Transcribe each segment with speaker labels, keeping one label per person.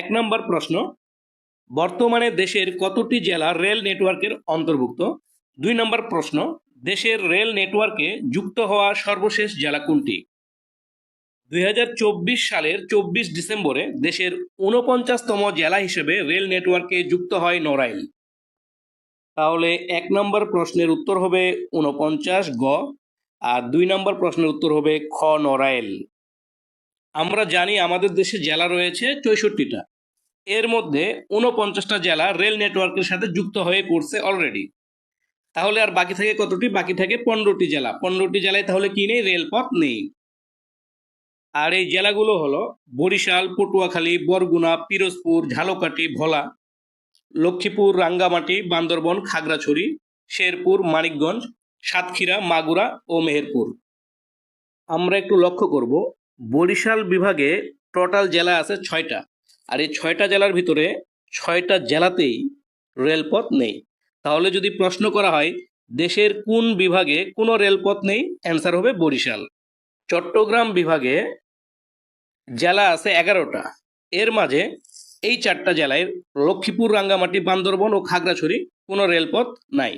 Speaker 1: এক নম্বর প্রশ্ন, বর্তমানে দেশের কতটি জেলা রেল নেটওয়ার্কের অন্তর্ভুক্ত? দুই নম্বর প্রশ্ন, দেশের রেল নেটওয়ার্কে যুক্ত হওয়া সর্বশেষ জেলা কোনটি? দুই হাজার চব্বিশ সালের চব্বিশ ডিসেম্বরে দেশের ঊনপঞ্চাশতম জেলা হিসেবে রেল নেটওয়ার্কে যুক্ত হয় নড়াইল। তাহলে এক নম্বর প্রশ্নের উত্তর হবে ঊনপঞ্চাশ গ, আর দুই নম্বর প্রশ্নের উত্তর হবে খ নড়াইল। আমরা জানি আমাদের দেশে জেলা রয়েছে চৌষট্টিটা। এর মধ্যে ঊনপঞ্চাশটা জেলা রেল নেটওয়ার্কের সাথে যুক্ত হয়ে পড়ছে অলরেডি তাহলে আর বাকি থাকে কতটি? বাকি থাকে পনেরোটি জেলা। পনেরোটি জেলায় তাহলে কি নেই? রেলপথ নেই। আর এই জেলাগুলো হলো বরিশাল, পটুয়াখালী, বরগুনা, পিরোজপুর, ঝালকাঠি, ভোলা, লক্ষ্মীপুর, রাঙ্গামাটি, বান্দরবন, খাগড়াছড়ি, শেরপুর, মানিকগঞ্জ, সাতক্ষীরা, মাগুরা ও মেহেরপুর। আমরা একটু লক্ষ্য করব বরিশাল বিভাগে টোটাল জেলা আছে ছয়টা। আর এই ছয়টা জেলার ভিতরে ছয়টা জেলাতেই রেলপথ নেই। তাহলে যদি প্রশ্ন করা হয়, দেশের কোন বিভাগে কোনো রেলপথ নেই? অ্যান্সার হবে বরিশাল। চট্টগ্রাম বিভাগে জেলা আছে এগারোটা। এর মাঝে এই চারটা জেলায় লক্ষ্মীপুর, রাঙ্গামাটি, বান্দরবন ও খাগড়াছড়ি কোনো রেলপথ নাই।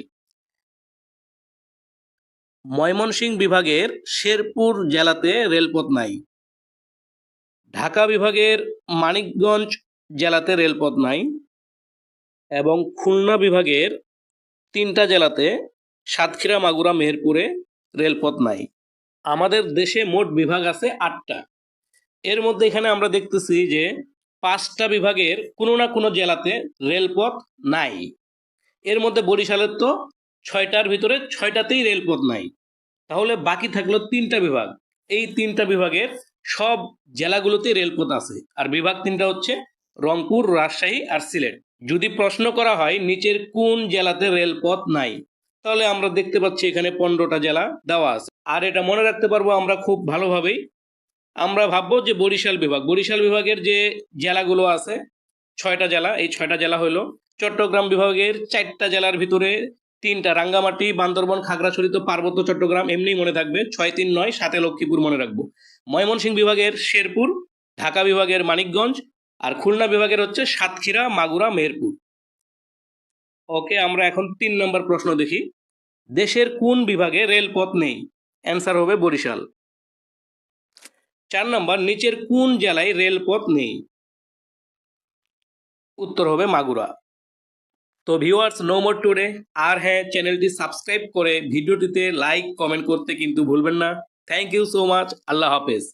Speaker 1: ময়মনসিংহ বিভাগের শেরপুর জেলাতে রেলপথ নাই। ঢাকা বিভাগের মানিকগঞ্জ জেলাতে রেলপথ নাই এবং খুলনা বিভাগের তিনটা জেলাতে সাতক্ষীরা, মাগুরা, মেহেরপুরে রেলপথ নাই। আমাদের দেশে মোট বিভাগ আছে আটটা। এর মধ্যে এখানে আমরা দেখতেছি যে পাঁচটা বিভাগের কোনো না কোনো জেলাতে রেলপথ নাই। এর মধ্যে বরিশালের তো ছয়টার ভিতরে ছয়টাতেই রেলপথ নাই। তাহলে বাকি থাকল তিনটা বিভাগ। এই তিনটা বিভাগের সব জেলাগুলোতে রেলপথ আছে। আর বিভাগ তিনটা হচ্ছে রংপুর, রাজশাহী আর সিলেট। যদি প্রশ্ন করা হয়, নিচের কোন জেলাতে রেলপথ নাই, তাহলে আমরা দেখতে পাচ্ছি এখানে পনেরোটা জেলা দেওয়া আছে। আর এটা মনে রাখতে পারব আমরা খুব ভালোভাবেই। আমরা ভাববো যে বরিশাল বিভাগ। বরিশাল বিভাগের যে জেলাগুলো আছে, ছয়টা জেলা, এই ছয়টা জেলা হলো চট্টগ্রাম বিভাগের চারটা জেলার ভিতরে তিনটা, রাঙ্গামাটি, বান্দরবন, খাগড়াছড়ি তো পার্বত্য চট্টগ্রাম এমনি মনে থাকবে। ছয়, তিন, নয় সাথে লক্ষ্মীপুর মনে রাখব। ময়মনসিংহ বিভাগের শেরপুর, ঢাকা বিভাগের মানিকগঞ্জ আর খুলনা বিভাগের হচ্ছে সাতক্ষীরা, মাগুরা, মেহেরপুর। ওকে, আমরা এখন তিন নম্বর প্রশ্ন দেখি। দেশের কোন বিভাগে রেলপথ নেই? অ্যান্সার হবে বরিশাল। চার নম্বর, নিচের কোন জেলায় রেলপথ নেই? উত্তর হবে মাগুরা। তো ভিউয়ার্স নো মোর টুডে আর হ্যাঁ চ্যানেলটি সাবস্ক্রাইব করে ভিডিওটিতে লাইক কমেন্ট করতে কিন্তু ভুলবেন না। থ্যাংক ইউ সো মাচ আল্লাহ হাফেজ।